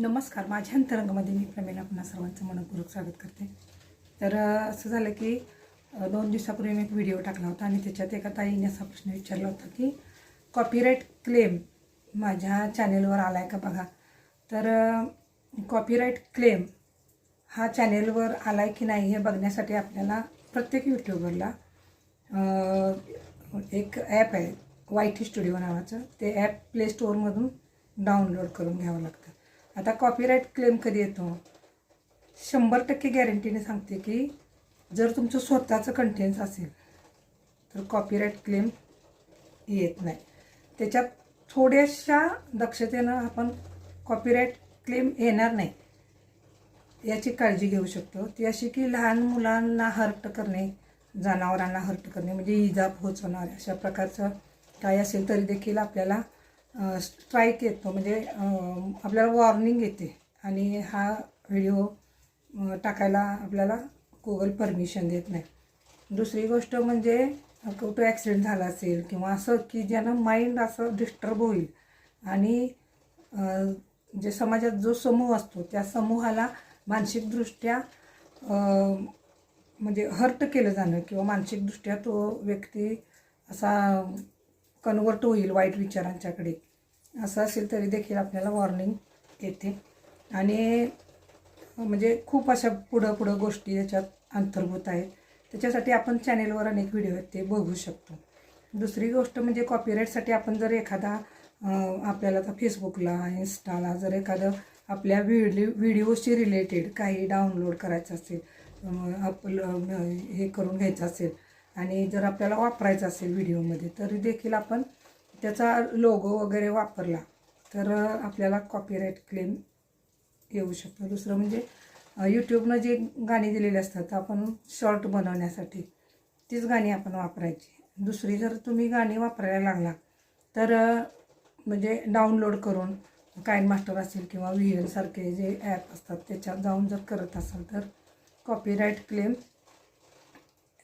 नमस्कार. माझ्या अंतरंगामध्ये मी प्रमेला पुन्हा सर्वांचं मनपूर्वक स्वागत करते. तर असं झालं की दोन दिवसापूर्वी मी एक व्हिडिओ टाकला होता आणि त्याच्यात एका ताईने असा प्रश्न विचारला होता की कॉपीराईट क्लेम माझ्या चॅनेलवर आला आहे का बघा? तर कॉपीराईट क्लेम हा चॅनेलवर आला आहे की नाही हे बघण्यासाठी आपल्याला प्रत्येक यूट्यूबरला एक ॲप आहे वाय टी स्टुडिओ नावाचं. ते ॲप प्ले स्टोअरमधून डाउनलोड करून घ्यावं लागतं. आता कॉपीराईट क्लेम कधी येतो? शंभर टक्के गॅरंटीने सांगते की जर तुमचं स्वतःचं कंटेंट्स असेल तर कॉपीराईट क्लेम येत नाही. त्याच्यात थोड्याशा दक्षतेनं आपण कॉपीराईट क्लेम येणार नाही. याची काळजी घेऊ शकतो. ती अशी की लहान मुलांना हर्ट करणे जनावरांना हर्ट करणे म्हणजे इजा पोहोचवणार अशा प्रकारचं काय असेल तरी देखील आपल्याला स्ट्राईक येतो. म्हणजे आपल्याला वॉर्निंग येते. आणि हा व्हिडिओ टाकायला आपल्याला गुगल परमिशन देत नाही. दुसरी गोष्ट म्हणजे कुठं ॲक्सिडेंट झाला असेल किंवा असं की ज्यानं माइंड असं डिस्टर्ब होईल. आणि जे समाजात जो समूह असतो त्या समूहाला मानसिकदृष्ट्या म्हणजे हर्ट केलं जाणं किंवा मानसिकदृष्ट्या तो व्यक्ती असा कन्वर्ट होईल वाईट विचारांच्याकडे. असं असेल तरी देखील आपल्याला वॉर्निंग येते. आणि म्हणजे खूप अशा पुढं पुढं गोष्टी याच्यात अंतर्भूत आहेत. त्याच्यासाठी आपण चॅनेलवर अनेक व्हिडिओ आहेत ते बघू शकतो. दुसरी गोष्ट म्हणजे कॉपीराईटसाठी आपण जर एखादा आपल्याला आता फेसबुकला इन्स्टाला जर एखादं आपल्या व्हिडिओ व्हिडिओशी रिलेटेड काही डाउनलोड करायचं असेल अं, आपलं हे करून घ्यायचं असेल आणि जर आपल्याला वापरायचं असेल व्हिडिओमध्ये तरी देखील आपण त्याचा लोगो वगैरे वापरला तर आपल्याला कॉपीराईट क्लेम येऊ शकतो. दुसरं म्हणजे यूट्यूबनं जे गाणी दिलेली असतात आपण शॉर्ट बनवण्यासाठी तीच गाणी आपण वापरायची. दुसरी जर तुम्ही गाणी वापरायला लागला तर म्हणजे डाउनलोड करून काइन मास्टर असेल किंवा व्ही एलसारखे जे ॲप असतात त्याच्यात जाऊन जर करत असाल तर कॉपीराईट क्लेम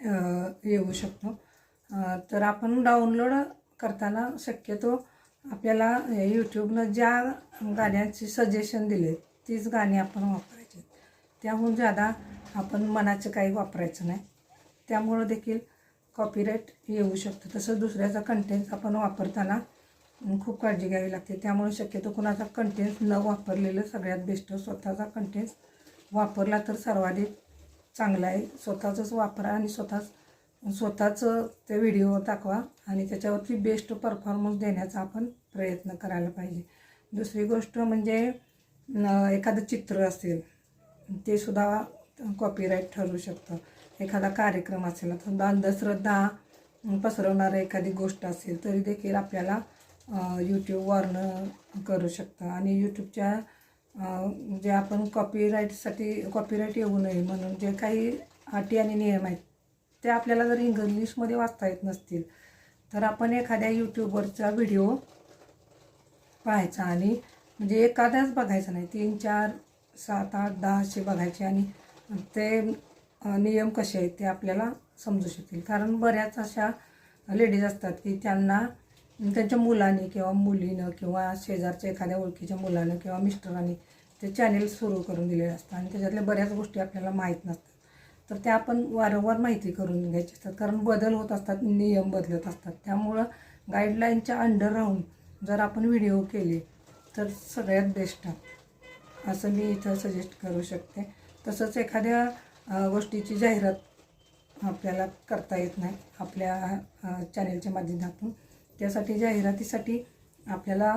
येऊ शकतो. तर आपण डाउनलोड करताना शक्यतो आपल्याला यूट्यूबनं ज्या गाण्याची सजेशन दिले तीच गाणी आपण वापरायची. त्याहून जादा आपण मनाचं काही वापरायचं नाही. त्यामुळं देखील कॉपीराईट येऊ शकतं. तसं दुसऱ्याचा कंटेंट आपण वापरताना खूप काळजी घ्यावी लागते. त्यामुळे शक्यतो कुणाचा कंटेंट न वापरलेलं सगळ्यात बेस्ट स्वतःचा कंटेंट वापरला तर सर्वाधिक चांगला आहे. स्वतःचंच वापरा आणि स्वतःच स्वतःचं ते व्हिडिओ दाखवा आणि त्याच्यावरती बेस्ट परफॉर्मन्स देण्याचा आपण प्रयत्न करायला पाहिजे. दुसरी गोष्ट म्हणजे एखादं चित्र असेल ते सुद्धा कॉपीराईट ठरू शकतं. एखादा कार्यक्रम असेल आता अंधश्रद्धा पसरवणारं एखादी गोष्ट असेल तरी देखील आपल्याला यूट्यूब वॉर्न करू शकतं. आणि यूट्यूबच्या जे आपण कॉपीराईटसाठी कॉपीराईट येऊ नये म्हणून जे काही अटी आणि नियम आहेत ते आपल्याला जर इंग्लिशमध्ये वाचता येत नसतील तर आपण एखाद्या यूट्यूबवरचा व्हिडिओ पाहायचा आणि म्हणजे एखाद्याच बघायचा नाही. तीन चार सात आठ दहा असे बघायचे आणि ते नियम कसे आहेत ते आपल्याला समजू शकतील कारण बऱ्याच अशा लेडीज असतात की त्यांना त्यांच्या मुलाने किंवा मुलीनं किंवा शेजारच्या एखाद्या ओळखीच्या मुलानं किंवा मिस्टरांनी ते चॅनेल सुरू करून दिलेले असतात आणि त्याच्यातल्या बऱ्याच गोष्टी आपल्याला माहीत नसतात. तर त्या आपण वारंवार माहिती करून घ्यायची असतात. कारण बदल होत असतात नियम बदलत असतात. त्यामुळं गाईडलाईनच्या अंडर राहून जर आपण व्हिडिओ केले तर सगळ्यात बेस्ट असं मी इथं सजेस्ट करू शकते. तसंच एखाद्या गोष्टीची जाहिरात आपल्याला करता येत नाही आपल्या चॅनेलच्या माध्यमातून. त्यासाठी जाहिरातीसाठी आपल्याला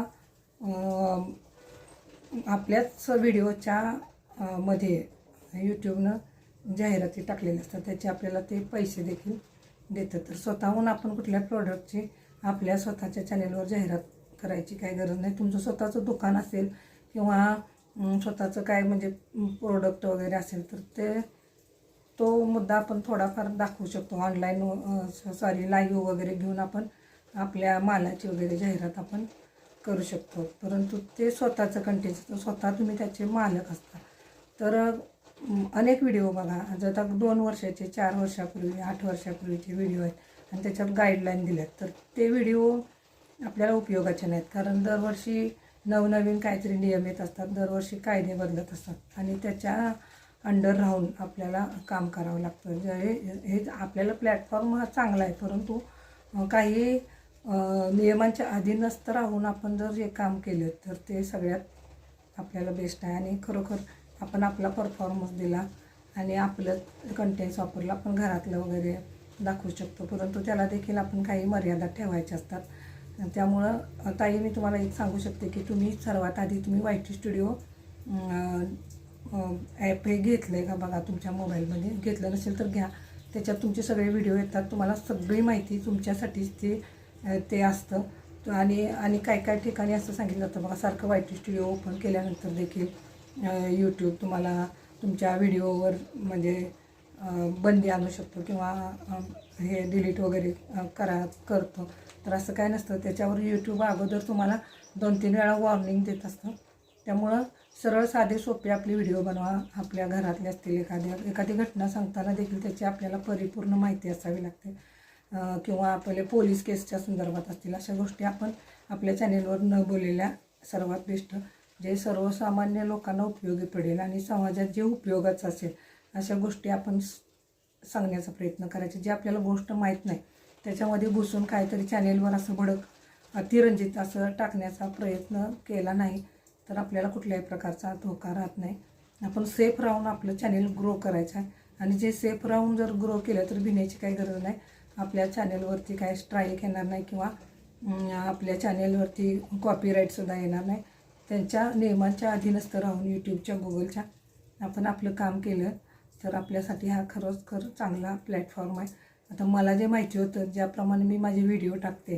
आपल्याच व्हिडिओच्या मध्ये यूट्यूबनं जाहिराती टाकलेल्या असतात. त्याचे आपल्याला ते पैसे देखील देतात. तर स्वतःहून आपण कुठल्या प्रोडक्टची आपल्या स्वतःच्या चॅनेलवर जाहिरात करायची काही गरज नाही. तुमचं स्वतःचं दुकान असेल किंवा स्वतःचं काय म्हणजे प्रोडक्ट वगैरे असेल तर ते तो मुद्दा आपण थोडाफार दाखवू शकतो. ऑनलाईन सॉरी लाईव्ह वगैरे घेऊन आपण आपल्या मालाची वगैरे जाहिरात आपण करू शकतो. परंतु ते स्वतःचं कंटेंट असतं. स्वतः तुम्ही त्याचे मालक असता. तर अनेक व्हिडिओ बघा. जर आता दोन वर्षाचे चार वर्षापूर्वी आठ वर्षापूर्वीचे व्हिडिओ आहेत. आणि त्याच्यात गाईडलाईन दिल्यात. तर ते व्हिडिओ आपल्याला उपयोगाचे नाहीत. कारण दरवर्षी नवनवीन काहीतरी नियम येत असतात. दरवर्षी कायदे बदलत असतात. आणि त्याच्या अंडर राहून आपल्याला काम करावं लागतं. जे हे हे आपल्याला प्लॅटफॉर्म हा चांगला आहे. परंतु काही नियमांच्या नियमांच्या अधीनस्थ राहून आपण जर हे काम केलं तर ते सगळ्यात आपल्याला बेस्ट आहे. आणि खरोखर आपण आपला परफॉर्मन्स दिला आणि आपलं कंटेंट्स वापरलं आपण घरातलं वगैरे दाखवू शकतो. परंतु त्याला देखील आपण काही मर्यादा ठेवायच्या असतात. त्यामुळं ताई मी तुम्हाला एक सांगू शकते की तुम्ही सर्वात आधी तुम्ही वाय टी स्टुडिओ ॲप हे घेतलं आहे का बघा तुमच्या मोबाईलमध्ये? घेतलं नसेल तर घ्या. त्याच्यात तुमचे सगळे व्हिडिओ येतात. तुम्हाला सगळी माहिती तुमच्यासाठीच ते ते असतं. आणि आणि काय काय ठिकाणी असं सांगितलं जातं. बघा सारखं वाय टी स्टुडिओ ओपन केल्यानंतर देखील यूट्यूब तुम्हाला तुमच्या व्हिडिओवर म्हणजे बंदी आणू शकतो किंवा हे डिलीट वगैरे करा करतो. तर असं काय नसतं. त्याच्यावर यूट्यूब अगोदर तुम्हाला दोन तीन वेळा वॉर्निंग देत असतं. त्यामुळं सरळ साधे सोपे आपले व्हिडिओ बनवा. आपल्या घरातले असतील एखाद्या एखादी घटना सांगताना देखील त्याची आपल्याला परिपूर्ण माहिती असावी लागते. किंवा आपले पोलीस केसच्या संदर्भात असतील अशा गोष्टी आपण आपल्या चॅनेलवर न बोललेल्या सर्वात बेस्ट. जे सर्वसामान्य लोकांना उपयोगी पडेल आणि समाजात जे उपयोगाचं असेल अशा गोष्टी आपण सांगण्याचा प्रयत्न करायचे. जे आपल्याला गोष्ट माहीत नाही त्याच्यामध्ये घुसून काहीतरी चॅनेलवर असं भडक अतिरंजित असं टाकण्याचा प्रयत्न केला नाही तर आपल्याला कुठल्याही प्रकारचा धोका राहत नाही. आपण सेफ राहून आपलं चॅनेल ग्रो करायचं आहे. आणि जे सेफ राहून जर ग्रो केलं तर भिण्याची काही गरज नाही. आपल्या चॅनेलवरती काय स्ट्राईक येणार नाही किंवा आपल्या चॅनेलवरती कॉपीराईटसुद्धा येणार नाही. त्यांच्या नियमांच्या अधीनस्थ राहून यूट्यूबच्या गुगलच्या आपण आपलं काम केलं तर आपल्यासाठी हा खरंच खर चांगला प्लॅटफॉर्म आहे. आता मला जे माहिती होतं ज्याप्रमाणे मी माझे व्हिडिओ टाकते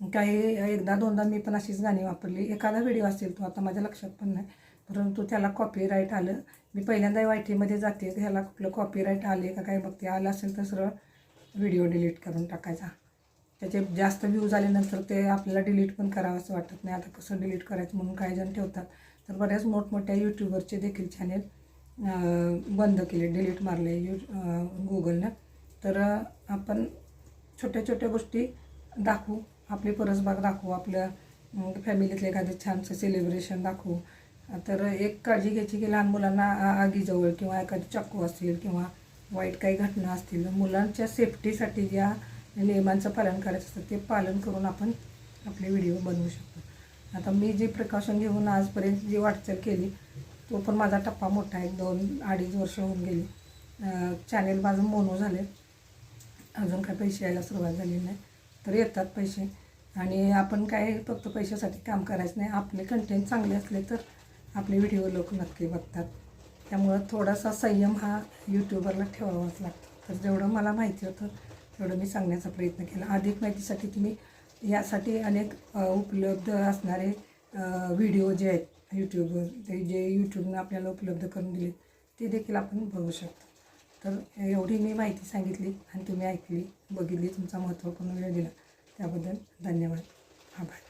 काही एकदा दोनदा मी पण अशीच गाणी वापरली. एखादा व्हिडिओ असेल तो आता माझ्या लक्षात पण नाही परंतु त्याला कॉपीराईट आलं. मी पहिल्यांदा वाय टीमध्ये जाते ह्याला कुठलं कॉपीराईट आले का काय बघते आलं असेल तर सरळ व्हिडिओ डिलीट करून टाकायचा. त्याचे जास्त व्ह्यूज आल्यानंतर ते आपल्याला डिलीट पण करावं असं वाटत नाही. आता कसं डिलीट करायचं म्हणून काही जण ठेवतात. तर बऱ्याच मोठमोठ्या यूट्यूबरचे देखील चॅनेल बंद केले डिलीट मारले यू गुगलनं तर आपण छोट्या छोट्या गोष्टी दाखवू. आपली परसबाग दाखवू. आपल्या फॅमिलीतलं एखादं छानसं सेलिब्रेशन दाखवू. तर एक काळजी घ्यायची की लहान मुलांना आगीजवळ किंवा एखादी चाकू असेल किंवा वाईट काही घटना असतील मुलांच्या सेफ्टीसाठी ज्या नियमांचं पालन करायचं असतं ते पालन करून आपण आपले व्हिडिओ बनवू शकतो. आता मी जे प्रिकॉशन घेऊन आजपर्यंत जी वाटचाल केली तो पण माझा टप्पा मोठा आहे. दोन अडीच वर्ष होऊन गेली. चॅनेल माझं मोनो झाले अजून काय पैसे यायला सुरुवात झाली नाही. तर येतात पैसे. आणि आपण काय फक्त पैशासाठी काम करायचं नाही. आपले कंटेंट चांगले असले तर आपले व्हिडिओ लोक नक्की बघतात. त्यामुळं थोडासा संयम हा यूट्यूबरला ठेवावाच लागतो. तर जेवढं मला माहिती होतं तेवढं मी सांगण्याचा प्रयत्न केला. अधिक माहितीसाठी तुम्ही यासाठी अनेक उपलब्ध असणारे व्हिडिओ जे आहेत यूट्यूबवर ते जे यूट्यूबनं आपल्याला उपलब्ध करून दिले ते देखील आपण बघू शकतो. तर एवढी मी माहिती सांगितली आणि तुम्ही ऐकली बघितली तुमचा महत्त्वपूर्ण वेळ दिला. त्याबद्दल धन्यवाद. आभार.